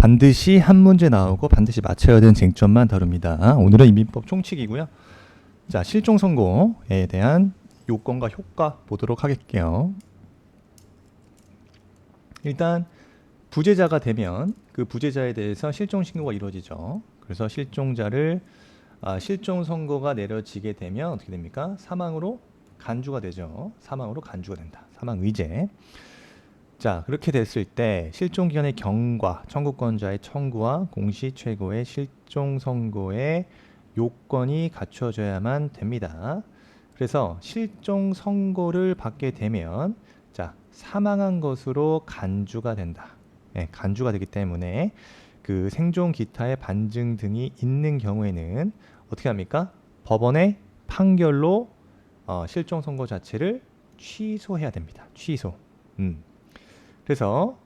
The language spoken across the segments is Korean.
반드시 한 문제 나오고 반드시 맞춰야 되는 쟁점만 다룹니다. 오늘은 이민법 총칙이고요. 자, 실종 선고에 대한 요건과 효과 보도록 할게요. 일단 부재자가 되면 그 부재자에 대해서 실종 신고가 이루어지죠. 그래서 실종자를 아, 실종 선고가 내려지게 되면 어떻게 됩니까? 사망으로 간주가 되죠. 사망으로 간주가 된다. 사망 의제. 자, 그렇게 됐을 때 실종 기간의 경과, 청구권자의 청구와 공시 최고의 실종 선고의 요건이 갖춰져야만 됩니다. 그래서 실종 선고를 받게 되면 자, 사망한 것으로 간주가 된다. 예, 간주가 되기 때문에 그 생존 기타의 반증 등이 있는 경우에는 어떻게 합니까? 법원의 판결로 어, 실종 선고 자체를 취소해야 됩니다. 취소. 음. 그래서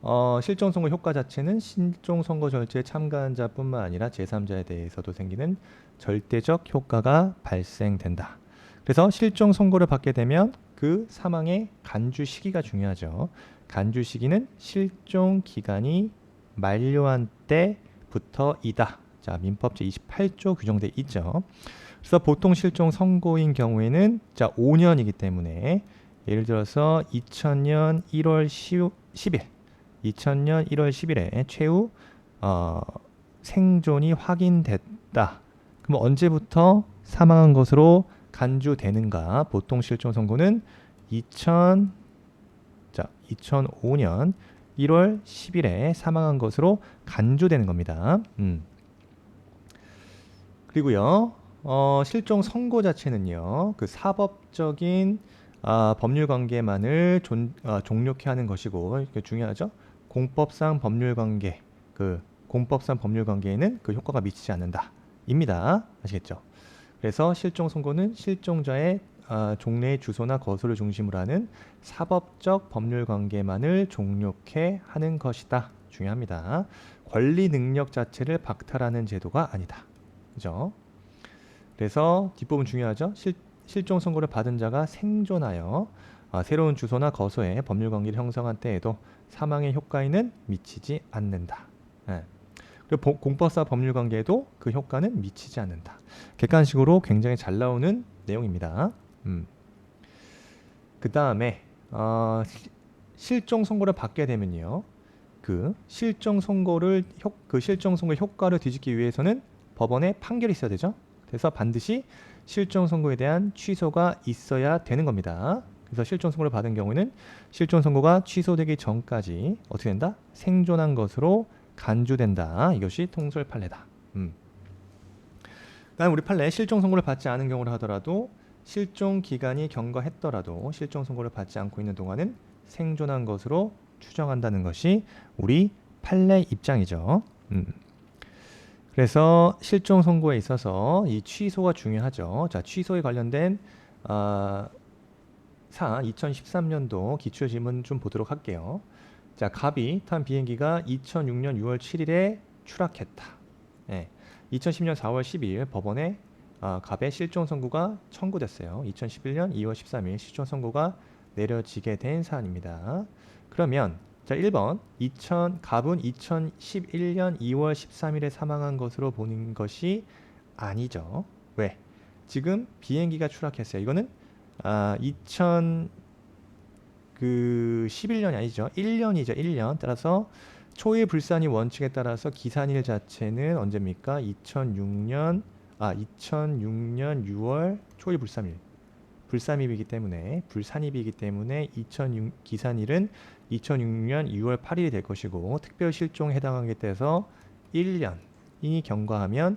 어, 실종 선고 효과 자체는 실종 선고 절차에 참가한 자뿐만 아니라 제3자에 대해서도 생기는 절대적 효과가 발생된다. 그래서 실종 선고를 받게 되면 그 사망의 간주 시기가 중요하죠. 간주 시기는 실종 기간이 만료한 때부터이다. 자, 민법 제28조 규정돼 있죠. 그래서 보통 실종 선고인 경우에는 자 5년이기 때문에 예를 들어서 2000년 1월 10일, 2000년 1월 10일에 최후 어, 생존이 확인됐다. 그럼 언제부터 사망한 것으로 간주되는가? 보통 실종 선고는 2000 자, 2005년 1월 10일에 사망한 것으로 간주되는 겁니다. 음. 그리고요, 어, 실종 선고 자체는요, 그 사법적인 아, 법률 관계만을 존, 아, 종료케 하는 것이고, 이게 중요하죠. 공법상 법률 관계, 그 공법상 법률 관계에는 그 효과가 미치지 않는다. 입니다. 아시겠죠? 그래서 실종 선고는 실종자의 아, 종래의 주소나 거소를 중심으로 하는 사법적 법률 관계만을 종료케 하는 것이다. 중요합니다. 권리 능력 자체를 박탈하는 제도가 아니다. 그죠? 그래서 뒷부분 중요하죠. 실, 실종 선고를 받은 자가 생존하여 아, 새로운 주소나 거소에 법률 관계를 형성한 때에도 사망의 효과에는 미치지 않는다. 예. 그리고 보- 공법사 법률 관계에도 그 효과는 미치지 않는다. 객관식으로 굉장히 잘 나오는 내용입니다. 음. 그 다음에 어, 시- 실종 선고를 받게 되면요, 그 실종 선고를 효, 그 실종 선고의 효과를 뒤집기 위해서는 법원에 판결이 있어야 되죠. 그래서 반드시 실종 선고에 대한 취소가 있어야 되는 겁니다. 그래서 실종 선고를 받은 경우에는 실종 선고가 취소되기 전까지 어떻게 된다? 생존한 것으로 간주된다. 이것이 통설 판례다. 음. 그다음 우리 판례 실종 선고를 받지 않은 경우를 하더라도 실종 기간이 경과했더라도 실종 선고를 받지 않고 있는 동안은 생존한 것으로 추정한다는 것이 우리 판례 입장이죠. 음. 그래서 실종 선고에 있어서 이 취소가 중요하죠. 자, 취소에 관련된 아, 사안 2013년도 기출 질문 좀 보도록 할게요. 자, 갑이 탄 비행기가 2006년 6월 7일에 추락했다. 예. 2010년 4월 12일 법원에 아, 갑의 실종 선고가 청구됐어요. 2011년 2월 13일 실종 선고가 내려지게 된 사안입니다. 그러면 자, 1번 2000 갑은 2011년 2월 13일에 사망한 것으로 보는 것이 아니죠. 왜? 지금 비행기가 추락했어요. 이거는 아, 2000 그 11년이 아니죠. 1년이죠. 1년. 따라서 초일 불산이 원칙에 따라서 기산일 자체는 언제입니까? 2006년 아 2006년 6월 초일 불산일 불산입이기 때문에 불산입이기 때문에 2006 기산일은 2006년 6월 8일이 될 것이고 특별 실종에 해당하게 돼서 1년이 경과하면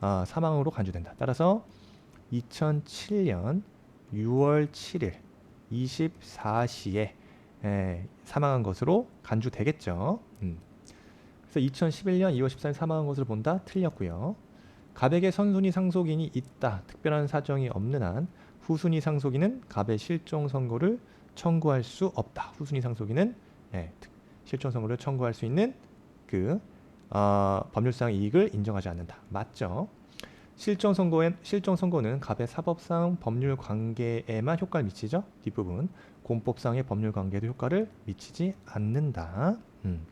아, 사망으로 간주된다. 따라서 2007년 6월 7일 24시에 에, 사망한 것으로 간주되겠죠. 음. 그래서 2011년 2월 14일 사망한 것으로 본다 틀렸고요. 갑에게 선순위 상속인이 있다. 특별한 사정이 없는 한 후순위 상속인은 갑의 실종 선고를 청구할 수 없다. 후순위 상속인은 예, 선고를 청구할 수 있는 그 어, 법률상 이익을 인정하지 않는다. 맞죠? 실종 선고엔 실종 선고는 갑의 사법상 법률 관계에만 효과를 미치죠. 뒷부분 공법상의 법률 관계에도 효과를 미치지 않는다. 음.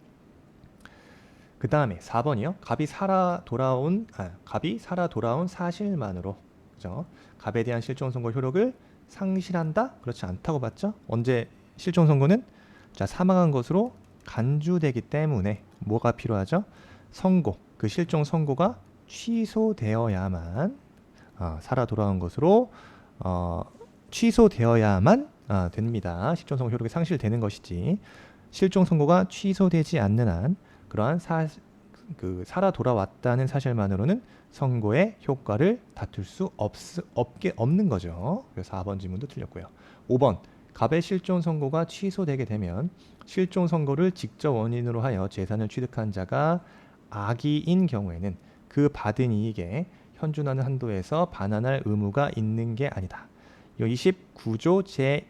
그 다음에 4번이요. 갑이 살아 돌아온 아, 갑이 살아 돌아온 사실만으로 그죠? 갑에 대한 실종 선고 효력을 상실한다? 그렇지 않다고 봤죠? 언제 실종 선고는 자 사망한 것으로 간주되기 때문에 뭐가 필요하죠? 선고 그 실종 선고가 취소되어야만 어, 살아 돌아온 것으로 어, 취소되어야만 아, 됩니다. 실종 선고 효력이 상실되는 것이지 실종 선고가 취소되지 않는 한 그러한 사, 그 살아 돌아왔다는 사실만으로는 선고의 효과를 다툴 수 없, 없게 없는 거죠. 그래서 4번 질문도 틀렸고요. 5번 갑의 실종 선고가 취소되게 되면 실종 선고를 직접 원인으로 하여 재산을 취득한 자가 악의인 경우에는 그 받은 이익에 현준하는 한도에서 반환할 의무가 있는 게 아니다. 이 29조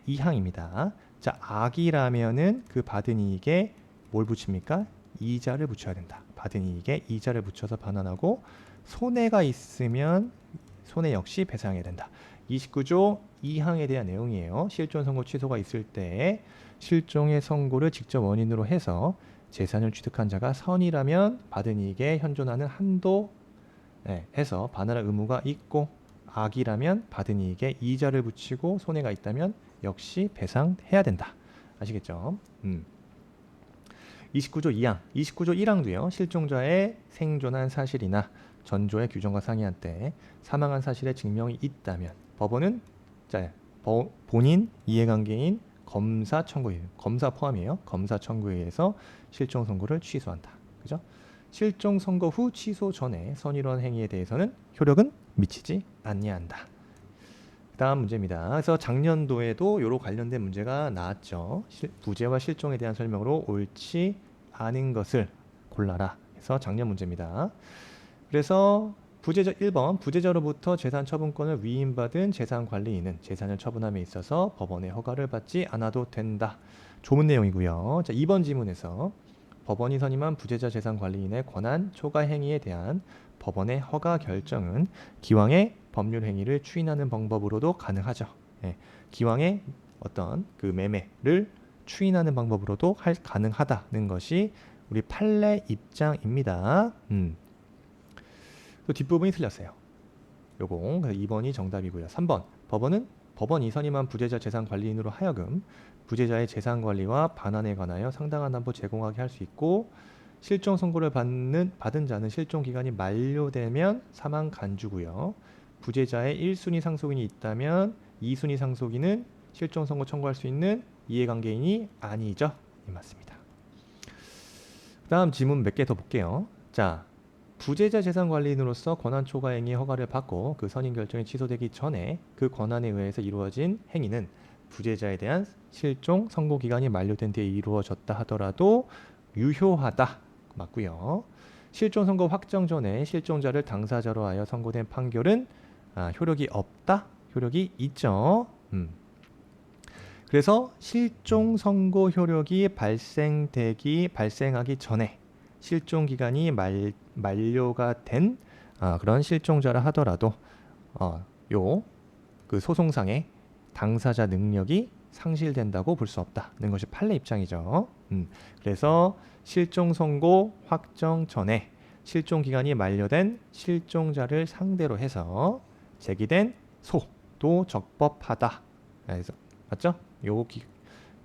제2항입니다. 자, 악이라면은 그 받은 이익에 뭘 붙입니까? 이자를 붙여야 된다. 받은 이익에 이자를 붙여서 반환하고 손해가 있으면 손해 역시 배상해야 된다. 29조 2항에 대한 내용이에요. 실종 선고 취소가 있을 때 실종의 선고를 직접 원인으로 해서 재산을 취득한 자가 선이라면 받은 이익에 현존하는 한도 네, 해서 반환할 의무가 있고 악이라면 받은 이익에 이자를 붙이고 손해가 있다면 역시 배상해야 된다. 아시겠죠? 음. 29조 2항, 29조 1항도요. 실종자의 생존한 사실이나 전조의 규정과 상이한 때 사망한 사실의 증명이 있다면 법원은 자, 버, 본인 이해관계인 검사 청구에 검사 포함이에요. 검사 청구에 의해서 실종 선고를 취소한다. 그죠? 실종 선고 후 취소 전에 선의로한 행위에 대해서는 효력은 미치지 아니한다. 다음 문제입니다. 그래서 작년도에도 요로 관련된 문제가 나왔죠. 실, 부재와 실종에 대한 설명으로 옳지 않은 것을 골라라. 그래서 작년 문제입니다. 그래서 부재자 1번 부재자로부터 재산 처분권을 위임받은 재산 관리인은 재산을 처분함에 있어서 법원의 허가를 받지 않아도 된다. 조문 내용이고요. 자, 2번 지문에서 법원이 선임한 부재자 재산 관리인의 권한 초과 행위에 대한 법원의 허가 결정은 기왕의 법률 행위를 추인하는 방법으로도 가능하죠. 예, 기왕의 어떤 그 매매를 추인하는 방법으로도 할, 가능하다는 것이 우리 판례 입장입니다. 음. 또 뒷부분이 틀렸어요. 요거 그래서 2번이 정답이고요. 3번 법원은 법원이 선임한 부재자 재산 관리인으로 하여금 부재자의 재산 관리와 반환에 관하여 상당한 담보 제공하게 할 수 있고 실종 선고를 받는 받은 자는 실종 기간이 만료되면 사망 간주고요. 부재자의 1순위 상속인이 있다면 2순위 상속인은 실종 선고 청구할 수 있는 이해관계인이 아니죠. 이 맞습니다. 그다음 지문 몇 개 더 볼게요. 자, 부재자 재산 관리인으로서 권한 초과 행위 허가를 받고 그 선임 결정이 취소되기 전에 그 권한에 의해서 이루어진 행위는 부재자에 대한 실종 선고 기간이 만료된 뒤에 이루어졌다 하더라도 유효하다 맞고요. 실종 선고 확정 전에 실종자를 당사자로 하여 선고된 판결은 아, 효력이 없다. 효력이 있죠. 음. 그래서 실종 선고 효력이 발생되기 발생하기 전에 실종 기간이 말, 만료가 된 아, 그런 실종자라 하더라도 어, 요그 소송상의 당사자 능력이 상실된다고 볼 수 없다는 것이 판례 입장이죠. 음, 그래서 실종 선고 확정 전에 실종 기간이 만료된 실종자를 상대로 해서 제기된 소도 적법하다. 그래서 맞죠? 요, 기,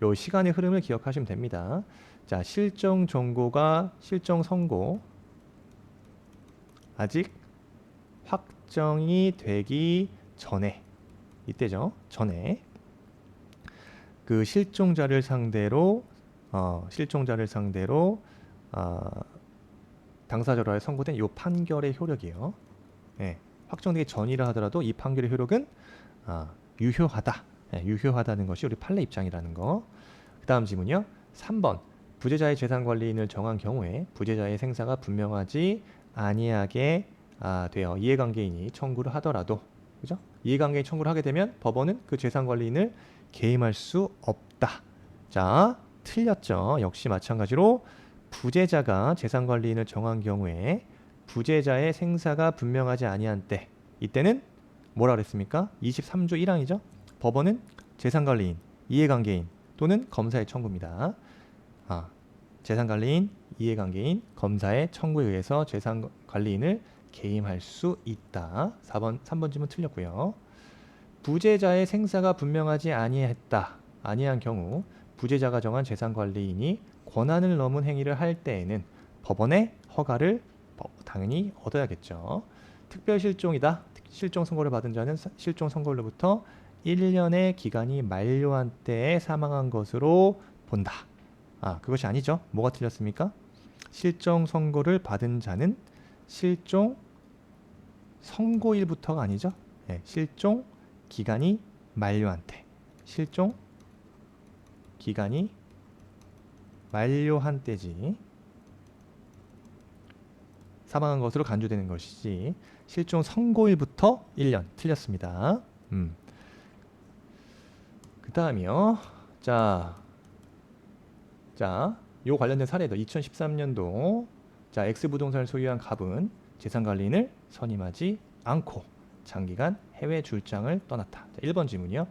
요 시간의 흐름을 기억하시면 됩니다. 자, 실종 정고가 실종 선고 아직 확정이 되기 전에 이때죠. 전에 그 실종자를 상대로 어, 실종자를 상대로 어, 당사자로 선고된 이 판결의 효력이요. 예, 확정되기 전이라 하더라도 이 판결의 효력은 어, 유효하다. 예, 유효하다는 것이 우리 판례 입장이라는 거. 그 다음 질문이요. 3번 부재자의 재산 관리인을 정한 경우에 부재자의 생사가 분명하지 아니하게 아, 되어 이해관계인이 청구를 하더라도 그죠? 이해관계인 청구를 하게 되면 법원은 그 재산 관리인을 개임할 수 없다. 자, 틀렸죠. 역시 마찬가지로 부재자가 재산 관리인을 정한 경우에 부재자의 생사가 분명하지 아니한 때 이때는 뭐라 그랬습니까? 23조 1항이죠. 법원은 재산 관리인, 이해관계인 또는 검사의 청구입니다. 아, 재산 관리인, 이해관계인 검사의 청구에 의해서 재산 관리인을 개임할 수 있다. 4번 3번 질문 틀렸고요. 부재자의 생사가 분명하지 아니했다. 아니한 경우 부재자가 정한 재산 관리인이 권한을 넘은 행위를 할 때에는 법원의 허가를 어, 당연히 얻어야겠죠. 특별 실종이다. 실종 선고를 받은 자는 사- 실종 선고로부터 1년의 기간이 만료한 때에 사망한 것으로 본다. 아, 그것이 아니죠. 뭐가 틀렸습니까? 실종 선고를 받은 자는 실종 선고일부터가 아니죠. 예, 실종 기간이 만료한 때. 실종 기간이 만료한 때지. 사망한 것으로 간주되는 것이지. 실종 선고일부터 1년 틀렸습니다. 음. 그 다음이요. 자, 자, 요 관련된 사례도 2013년도 자 X 부동산을 소유한 갑은 재산 관리인을 선임하지 않고 장기간 해외 출장을 떠났다. 자, 1번 질문이요.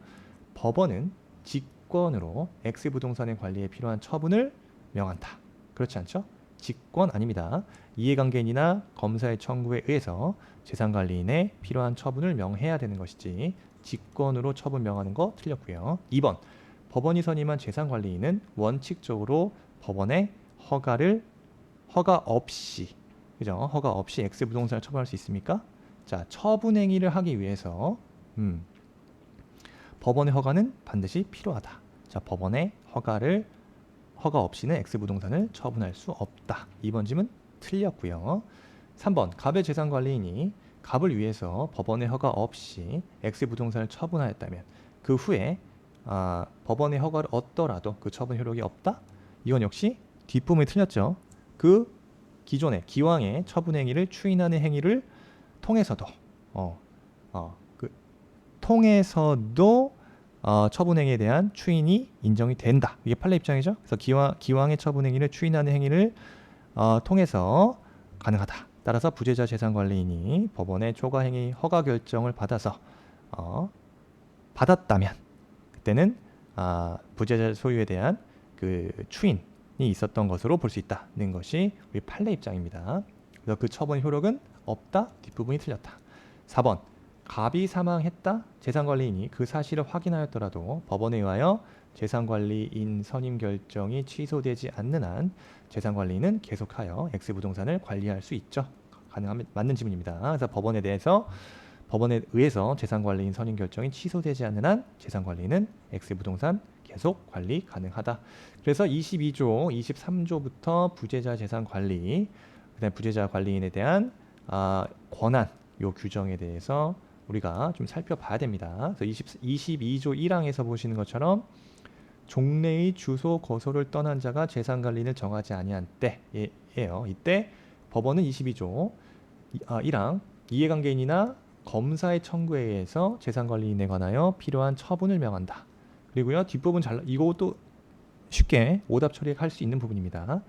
법원은 직권으로 X 부동산의 관리에 필요한 처분을 명한다. 그렇지 않죠? 직권 아닙니다. 이해관계인이나 검사의 청구에 의해서 재산 관리인에 필요한 처분을 명해야 되는 것이지 직권으로 처분 명하는 거 틀렸고요. 2번 법원이 선임한 재산 관리인은 원칙적으로 법원의 허가를 허가 없이 그죠? 허가 없이 X 부동산을 처분할 수 있습니까? 자, 처분 행위를 하기 위해서 음, 법원의 허가는 반드시 필요하다. 자, 법원의 허가를 허가 없이는 X 부동산을 처분할 수 없다. 2번 질문 틀렸고요. 3번 갑의 재산 관리인이 갑을 위해서 법원의 허가 없이 X 부동산을 처분하였다면 그 후에 아, 법원의 허가를 얻더라도 그 처분 효력이 없다? 이건 역시 뒷부분이 틀렸죠. 그 기존의 기왕의 처분 행위를 추인하는 행위를 통해서도 어, 어, 그 통해서도 어, 처분 행위에 대한 추인이 인정이 된다. 이게 판례 입장이죠. 그래서 기왕 기왕의 처분 행위를 추인하는 행위를 어, 통해서 가능하다. 따라서 부재자 재산 관리인이 법원의 초과 행위 허가 결정을 받아서 어, 받았다면 그때는 아, 부재자 소유에 대한 그 추인이 있었던 것으로 볼 수 있다는 것이 우리 판례 입장입니다. 그래서 그 처분 효력은 없다. 뒷부분이 틀렸다. 4번 갑이 사망했다. 재산관리인이 그 사실을 확인하였더라도 법원에 의하여 재산관리인 선임 결정이 취소되지 않는 한 재산관리인은 계속하여 X 부동산을 관리할 수 있죠. 가능하면 맞는 질문입니다. 그래서 법원에 대해서 법원에 의해서 재산관리인 선임 결정이 취소되지 않는 한 재산관리인은 X 부동산 계속 관리 가능하다. 그래서 22조, 23조부터 부재자 재산 관리, 그다음 부재자 관리인에 대한 아, 권한 요 규정에 대해서 우리가 좀 살펴봐야 됩니다. 그래서 20, 22조 1항에서 보시는 것처럼 종래의 주소 거소를 떠난 자가 재산 관리인을 정하지 아니한 때예요. 이때 법원은 22조 이- 아, 1항 이해관계인이나 검사의 청구에 의해서 재산 관리인에 관하여 필요한 처분을 명한다. 그리고요 뒷부분 잘 이것도 쉽게 오답 처리할 수 있는 부분입니다.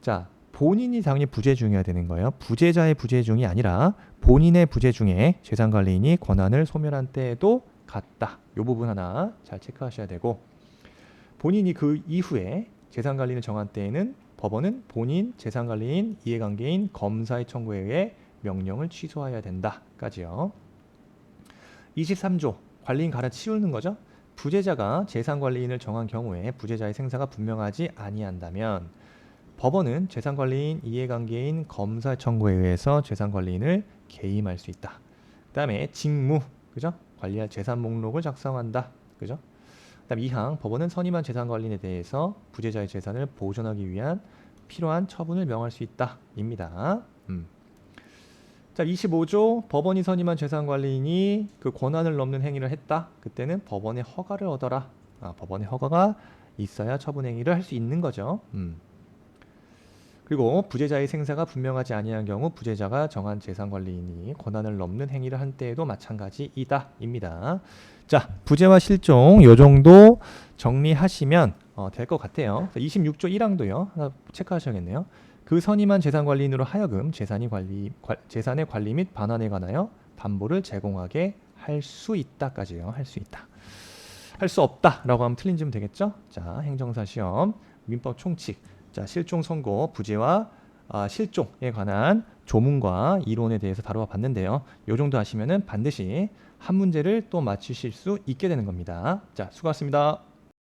자 본인이 당연히 부재 중이어야 되는 거예요. 부재자의 부재 중이 아니라 본인의 부재 중에 재산 관리인이 권한을 소멸한 때에도 같다. 이 부분 하나 잘 체크하셔야 되고 본인이 그 이후에 재산 관리인을 정한 때에는 법원은 본인 재산 관리인 이해관계인 검사의 청구에 의해 명령을 취소해야 된다까지요. 23조 관리인 갈아치우는 거죠. 부재자가 재산 관리인을 정한 경우에 부재자의 생사가 분명하지 아니한다면 법원은 재산 관리인 이해관계인 검사 청구에 의해서 재산 관리인을 개임할 수 있다. 그다음에 직무 그죠? 관리할 재산 목록을 작성한다. 그죠? 그다음 2항 법원은 선임한 재산 관리인에 대해서 부재자의 재산을 보존하기 위한 필요한 처분을 명할 수 있다입니다. 음. 자, 25조 법원이 선임한 재산 관리인이 그 권한을 넘는 행위를 했다. 그때는 법원의 허가를 얻어라. 아, 법원의 허가가 있어야 처분 행위를 할 수 있는 거죠. 음. 그리고 부재자의 생사가 분명하지 아니한 경우 부재자가 정한 재산 관리인이 권한을 넘는 행위를 한 때에도 마찬가지이다 입니다. 자, 부재와 실종 요 정도 정리하시면 어, 될 것 같아요. 26조 1항도요. 하나 체크하셔야겠네요. 그 선임한 재산 관리인으로 하여금 재산이 관리 관- 재산의 관리 및 반환에 관하여 담보를 제공하게 할 수 있다까지요. 할 수 있다. 할 수 없다라고 하면 틀린 질문 되겠죠? 자, 행정사 시험 민법 총칙 자, 실종 선고 부재와 아, 실종에 관한 조문과 이론에 대해서 다루어 봤는데요. 요 정도 하시면은 반드시 한 문제를 또 맞추실 수 있게 되는 겁니다. 자, 수고하셨습니다.